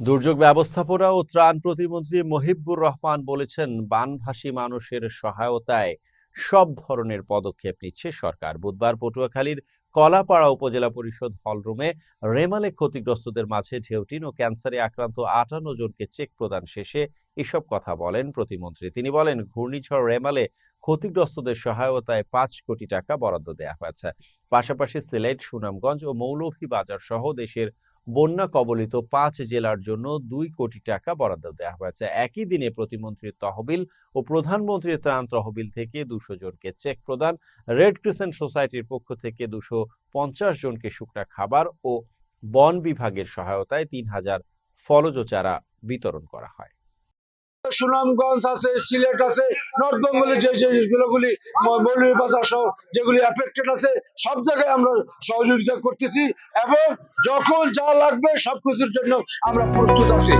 দুর্যোগ ব্যবস্থাপনা ও ত্রাণ প্রতিমন্ত্রী মহিবুর রহমান বলেছেন, বানভাসী মানুষের সহায়তায় সব ধরনের পদক্ষেপ নিচ্ছে সরকার। বুধবার পটুয়াখালীর কলাপাড়া উপজেলা পরিষদ হলরুমে রেমালে ক্ষতিগ্রস্তদের মাঝে ঢেউটিন ও ক্যান্সারে আক্রান্ত আটান্ন জনকে চেক প্রদান শেষে এসব কথা বলেন প্রতিমন্ত্রী। তিনি বলেন, ঘূর্ণিঝড় রেমালে ক্ষতিগ্রস্তদের সহায়তায় পাঁচ কোটি টাকা বরাদ্দ দেওয়া হয়েছে। পাশাপাশি সিলেট, সুনামগঞ্জ ও মৌলভীবাজার সহ দেশের বন্যা কবলিত পাঁচ জেলার জন্য দুই কোটি টাকা বরাদ্দ দেওয়া হয়েছে। একই দিনে প্রতিমন্ত্রীর তহবিল ও প্রধানমন্ত্রীর ত্রাণ তহবিল থেকে দুশো জনকে চেক প্রদান, রেড ক্রিসেন্ট সোসাইটির পক্ষ থেকে দুশো পঞ্চাশ জনকে শুকনা খাবার ও বন বিভাগের সহায়তায় তিন হাজার ফলজ চারা বিতরণ করা হয়। সুনামগঞ্জ আছে, সিলেট আছে, নর্থ বেঙ্গলের যে যে জিনিসগুলোগুলি মৌলভীবাজার সহ যেগুলি অ্যাফেক্টেড আছে, সব জায়গায় আমরা সহযোগিতা করতেছি এবং যখন যা লাগবে সব কিছুর জন্য আমরা প্রস্তুত আছি।